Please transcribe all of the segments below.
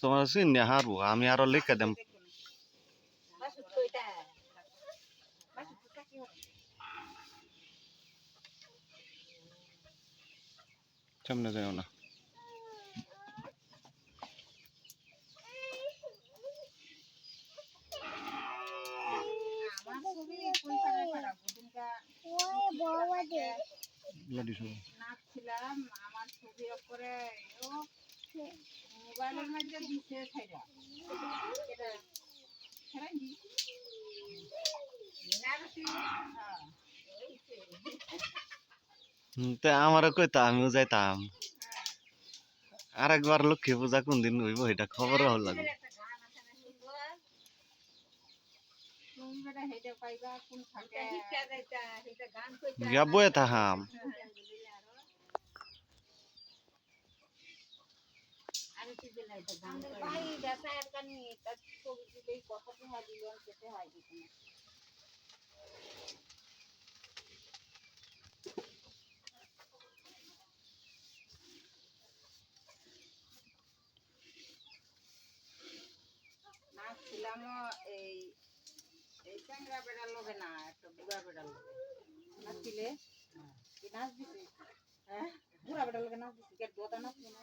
তোমার চিনি হারবো আমি আরও লিখে হবে সামনে যাও না। আমার ছবি কোন নাচছিলাম আমার ছবি করে ও মোবাইলের মধ্যে দিছে ছাইরা এটা হ্যাঁ আমারও কইতা আমিও যাইতাম। আর একবার লক্ষ্মী পূজা কোন দিন হইব এটা খবর হল লাগবে একটা গান আছে ভাই তার ছবি দিলেই হয় দিতে নাচছিলাম এই এই চ্যাংরা বেড়ার লোকে না একটা বুড়া বেড়ার লোকে নাচছিলে কি নাচ দিছি? হ্যাঁ? বুড়া বেড়ার লোকে নাচ দিছি? কে দোদা নাচলি না।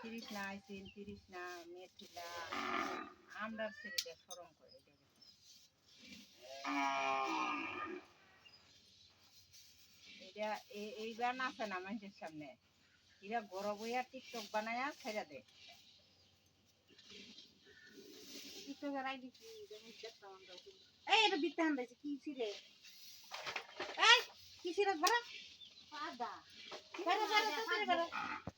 তিরিশ না আইসিন তিরিশ না স্মরণ করে দেবে। এইবার নাচে না মানুষের সামনে। এরা টিকটক বানায়া ছেড়ে দে টিকটকের আইডি কি বাড়া